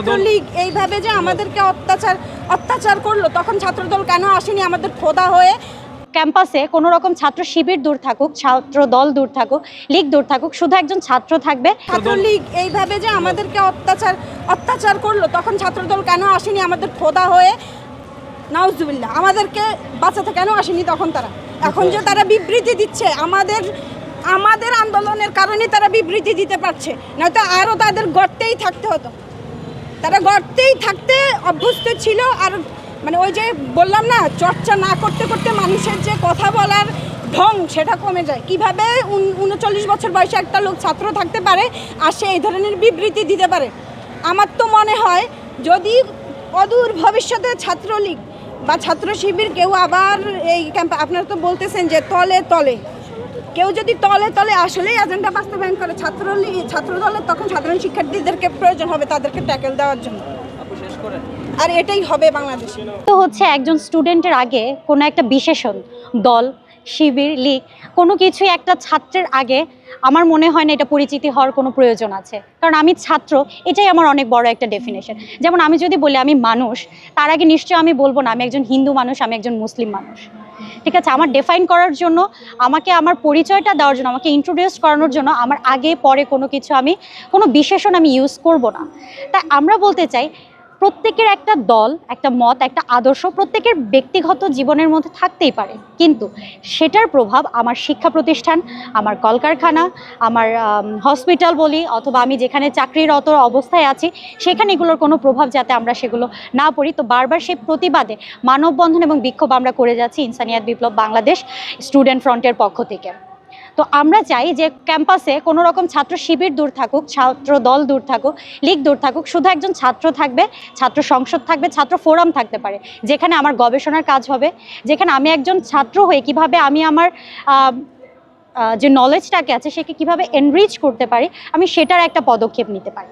ছাত্রলীগ এইভাবে যে আমাদেরকে অত্যাচার অত্যাচার করল তখন ছাত্রদল কেন আসেনি? আমাদের খোদা হয়ে। ক্যাম্পাসে কোনো রকম ছাত্র শিবির দূর থাকুক ছাত্র দল দূর থাকুক লীগ দূর থাকুক শুধু একজন ছাত্র থাকবে। ছাত্রলীগ এইভাবে যে আমাদেরকে অত্যাচার অত্যাচার করল তখন ছাত্রদল কেন আসেনি? আমাদের খোদা হয়ে। নাউজুবিল্লাহ আমাদেরকে বাঁচাতে কেন আসেনি তখন তারা? এখন যে তারা বিবৃতি দিচ্ছে আমাদের আমাদের আন্দোলনের কারণে তারা বিবৃতি দিতে পারছে নয়তো আরও তাদের গর্তেই থাকতে হতো। তারা গর্তেই থাকতে অভ্যস্ত ছিল আর মানে ওই যে বললাম না, চর্চা না করতে করতে মানুষের যে কথা বলার ঢং সেটা কমে যায়। কীভাবে উন- উনচল্লিশ বছর বয়সে একটা লোক ছাত্র থাকতে পারে আর সে এই ধরনের বিবৃতি দিতে পারে? আমার তো মনে হয় যদি অদূর ভবিষ্যতে ছাত্রলীগ বা ছাত্র শিবির কেউ আবার এই ক্যাম্পে আপনারা তো বলতেছেন যে তলে তলে কেউ যদি তলে তলে আসলেই এজেন্ডা বাস্তবায়ন করে ছাত্রলী ছাত্র দলের তখন সাধারণ শিক্ষার্থীদেরকে প্রয়োজন হবে তাদেরকে ট্যাকেল দেওয়ার জন্য। আর এটাই হবে বাংলাদেশে। তো হচ্ছে একজন স্টুডেন্টের আগে কোনো একটা বিশেষণ দল শিবির, লীগ, কোনো কিছুই একটা ছাত্রের আগে আমার মনে হয় না এটা পরিচিতি হওয়ার কোনো প্রয়োজন আছে। কারণ আমি ছাত্র, এটাই আমার অনেক বড় একটা ডেফিনেশন যেমন আমি যদি বলি আমি মানুষ, তার আগে নিশ্চয়ই আমি বলব না, আমি একজন হিন্দু মানুষ, আমি একজন মুসলিম মানুষ। ঠিক আছে? আমার ডিফাইন করার জন্য, আমাকে আমার পরিচয়টা দেওয়ার জন্য, আমাকে ইন্ট্রোডিউস করানোর জন্য আমার আগে, পরে কোনো কিছু আমি, কোনো বিশেষণ আমি ইউজ করব না। তাই আমরা বলতে চাই প্রত্যেকের একটা দল, একটা মত, একটা আদর্শ প্রত্যেকের ব্যক্তিগত জীবনের মধ্যে থাকতেই পারে। কিন্তু সেটার প্রভাব আমার শিক্ষা প্রতিষ্ঠান, আমার কলকারখানা, আমার হসপিটাল বলি অথবা আমি যেখানে চাকরিরত অবস্থায় আছি, সেখানে এগুলোর কোনো প্রভাব যাতে আমরা সেগুলো না পড়ি। তো বারবার সেই প্রতিবাদে মানববন্ধন এবং বিক্ষোভ আমরা করে যাচ্ছি ইনসানিয়াত বিপ্লব বাংলাদেশ স্টুডেন্ট ফ্রন্টের পক্ষ থেকে। তো আমরা চাই যে ক্যাম্পাসে কোনো রকম ছাত্র শিবির দূর থাকুক, ছাত্র দল দূর থাকুক, লীগ দূর থাকুক, শুধু একজন ছাত্র থাকবে, ছাত্র সংসদ থাকবে, ছাত্র ফোরাম থাকতে পারে, যেখানে আমার গবেষণার কাজ হবে, যেখানে আমি একজন ছাত্র হয়ে কীভাবে আমি আমার যে নলেজটাকে আছে, সেকে কীভাবে এনরিচ করতে পারি, আমি সেটার একটা পদক্ষেপ নিতে পারি।